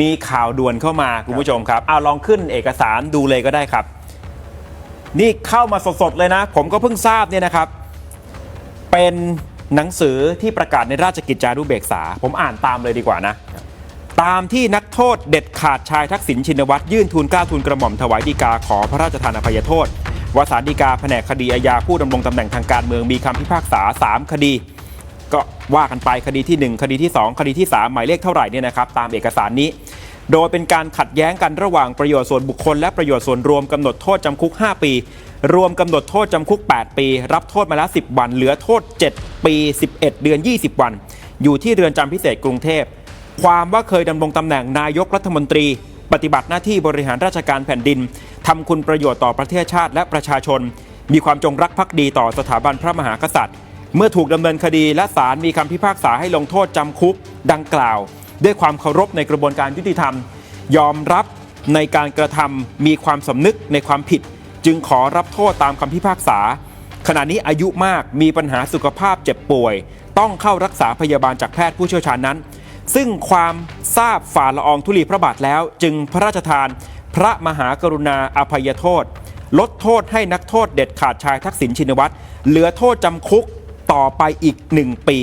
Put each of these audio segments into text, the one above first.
มีข่าวด่วนเข้ามาคุณผู้ชมครับเอาลองขึ้นเอกสารดูเลยก็ได้ครับ นี่เข้ามาสดๆเลยนะ ผมก็เพิ่งทราบเนี่ยนะครับ เป็นหนังสือที่ประกาศในราชกิจจานุเบกษา ผมอ่านตามเลยดีกว่านะ ตามที่นักโทษเด็ดขาดชายทักษิณชินวัตรยื่นทูลเกล้าทูลกระหม่อมถวายดีกาขอพระราชทานอภัยโทษวสารดีกาแผนกคดีอาญาผู้ดำรงตำแหน่งทางการเมืองมีคำพิพากษา 3 คดี ก็ว่ากันไปคดีที่ 1 คดีที่ 2 คดีที่ 3 หมายเลขเท่าไหร่เนี่ยนะครับตามเอกสารนี้ โดยเป็นการขัดแย้งกันระหว่างประโยชน์ส่วนบุคคล และประโยชน์ส่วนรวมกำหนดโทษจำคุก 5 ปี รวมกำหนดโทษจำคุก 8 ปี รับโทษมาแล้ว 10 วัน เหลือโทษ 7 ปี 11 เดือน 20 วัน อยู่ที่เรือนจำพิเศษกรุงเทพ ความว่าเคยดำรงตำแหน่งนายกรัฐมนตรี ปฏิบัติหน้าที่บริหารราชการแผ่นดินทำคุณประโยชน์ต่อประเทศชาติและประชาชน มีความจงรักภักดีต่อสถาบันพระมหากษัตริย์ เมื่อถูกดำเนินคดีและศาลมีคำพิพากษาให้ลงโทษจำคุกดังกล่าว ด้วยความเคารพในกระบวนการยุติธรรม ยอมรับในการกระทำมีความสำนึกในความผิด จึงขอรับโทษตามคำพิพากษา ขณะนี้อายุมากมีปัญหาสุขภาพเจ็บป่วย ต้องเข้ารักษาพยาบาลจากแพทย์ผู้เชี่ยวชาญนั้น ซึ่งความทราบฝ่าละอองธุลีพระบาทแล้ว จึงพระราชทาน พระมหากรุณาอภัยโทษ ลดโทษให้นักโทษเด็ดขาดชายทักษิณชินวัตรเหลือโทษจำคุก ต่อไปอีกหนึ่งปี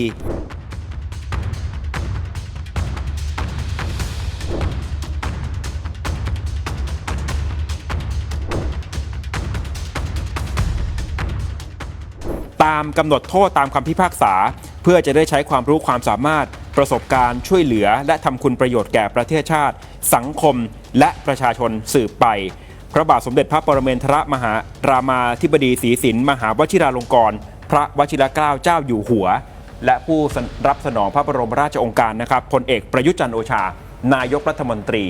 ตามกำหนดโทษตามคำพิพากษา เพื่อจะได้ใช้ความรู้ความสามารถประสบการณ์ช่วยเหลือ และทำคุณประโยชน์แก่ประเทศชาติ สังคมและประชาชนสืบไป พระบาทสมเด็จพระปรเมนทรมหารามาธิบดีศรีสิน มหาวชิราลงกรณ พระวชิรเกล้าเจ้าอยู่หัว และผู้รับสนองพระบรมราชองการนะครับพลเอกประยุทธ์จันโอชา นายกรัฐมนตรี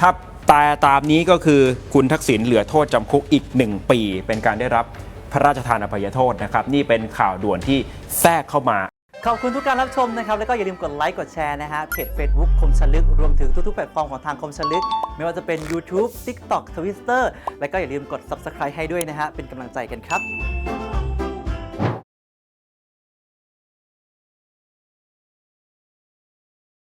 ถ้าแต่ตามนี้ก็คือคุณทักษิณเหลือโทษจำคุกอีก 1 ปี เป็นการได้รับพระราชทานอภัยโทษนะครับ นี่เป็นข่าวด่วนที่แทรกเข้ามา ขอบคุณทุกการรับชมนะครับ แล้วก็อย่าลืมกดไลค์กดแชร์นะฮะเพจ Facebook คมชลึก รวมถึงทุกๆแพลตฟอร์มของทางคมชลึก ไม่ว่าจะเป็น YouTube TikTok Twitter แล้วก็อย่าลืมกด Subscribe ให้ด้วยนะฮะเป็นกำลังใจกันครับ